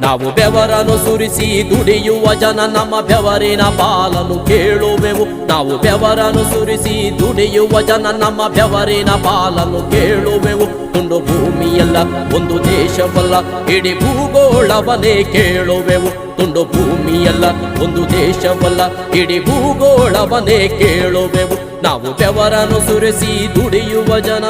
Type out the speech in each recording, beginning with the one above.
ನಾವು ಬೆವರನ್ನು ಸುರಿಸಿ ದುಡಿಯುವ ಜನ ನಮ್ಮ ಬೆವರಿನ ಪಾಲನ್ನು ಕೇಳುವೆವು. ನಾವು ಬೆವರನ್ನು ಸುರಿಸಿ ದುಡಿಯುವ ಜನ ನಮ್ಮ ಬೆವರಿನ ಪಾಲನ್ನು ಕೇಳುವೆವು. ಒಂದು ಭೂಮಿಯಲ್ಲ, ಒಂದು ದೇಶವಲ್ಲ, ಇಡೀ ಭೂಗೋಳವನೇ ಕೇಳುವೆವು. ತುಂಡು ಭೂಮಿಯಲ್ಲ ಒಂದು ದೇಶವಲ್ಲ. ಇಡೀ ಭೂಗೋಳವನ್ನೇ ಕೇಳುವೆವು. ನಾವು ಬೆವರನ್ನು ಸುರಿಸಿ ದುಡಿಯುವ ಜನ.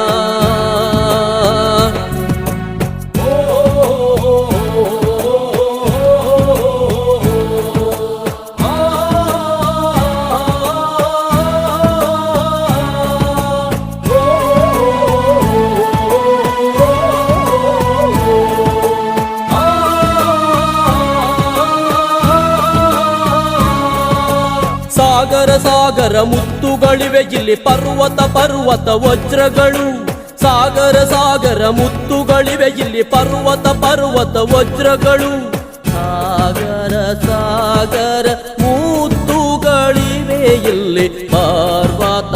ಸಾಗರ ಸಾಗರ ಮುತ್ತುಗಳಿವೆ, ಇಲ್ಲಿ ಪರ್ವತ ಪರ್ವತ ವಜ್ರಗಳು. ಸಾಗರ ಸಾಗರ ಮುತ್ತುಗಳಿವೆ, ಇಲ್ಲಿ ಪರ್ವತ ಪರ್ವತ ವಜ್ರಗಳು. ಸಾಗರ ಸಾಗರ ಮುತ್ತುಗಳಿವೆ, ಇಲ್ಲಿ ಪರ್ವತ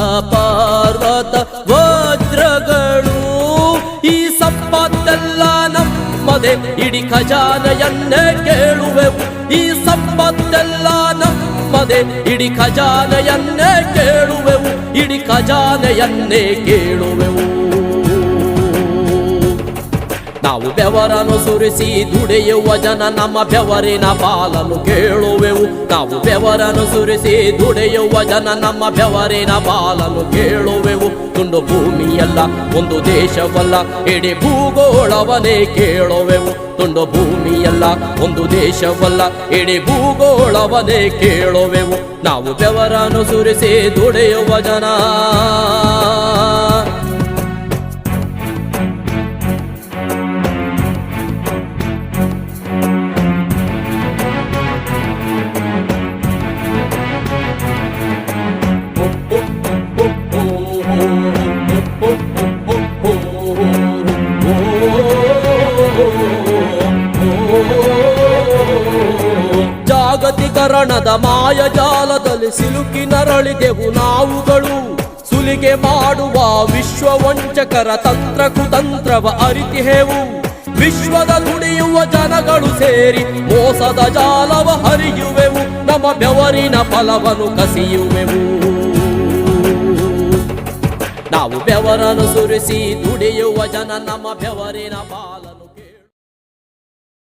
ನಮ್ಮದೆ ಇಡೀ ಖಜಾನೆಯನ್ನೇ ಕೇಳುವೆವು ಈ ಸಂಪತ್ತೆಲ್ಲ ನಮ್ಮದೆ. ಇಡೀ ಖಜಾನೆಯನ್ನೇ ಕೇಳುವೆವು ಇಡೀ ಖಜಾನೆಯನ್ನೇ ಕೇಳುವೆವು ನಾವು ಬೆವರನ್ನು ಸುರಿಸಿ ದುಡಿಯುವ ಜನ ನಮ್ಮ ಬೆವರಿನ ಪಾಲನ್ನು ಕೇಳುವೆವು ನಾವು ಬೆವರನ್ನು ಸುರಿಸಿ ದುಡಿಯುವ ಜನ ನಮ್ಮ ಬೆವರಿನ ಪಾಲನ್ನು ಕೇಳುವೆವು ತುಂಡು ಭೂಮಿಯಲ್ಲ, ಒಂದು ದೇಶವಲ್ಲ. ಇಡೀ ಭೂಗೋಳವನೇ ಕೇಳುವೆವು. ತುಂಡು ಭೂಮಿಯಲ್ಲ, ಒಂದು ದೇಶವಲ್ಲ. ಇಡೀ ಭೂಗೋಳವನೇ ಕೇಳುವೆವು. ನಾವು ಬೆವರನ್ನು ಸುರಿಸಿ ದುಡಿಯುವ ಜನ. ಜಾಗತೀಕರಣದ ಮಾಯಜಾಲದಲ್ಲಿ ಸಿಲುಕಿ ನರಳಿದೆವು ನಾವುಗಳು. ಸುಲಿಗೆ ಮಾಡುವ ವಿಶ್ವ ವಂಚಕರ ತಂತ್ರ ಕುತಂತ್ರವ ಅರಿತಿಹೆವು ವಿಶ್ವದ ದುಡಿಯುವ ಜನಗಳು ಸೇರಿ ಮೋಸದ ಜಾಲವ ಹರಿಯುವೆವು. ನಮ್ಮ ಬೆವರಿನ ಫಲವನ್ನು ಕಸಿಯುವೆವು. ನಾವು ಬೆವರನ್ನು ಸುರಿಸಿ ದುಡಿಯುವ ಜನ ನಮ್ಮ ಬೆವರಿನ ಪಾಲ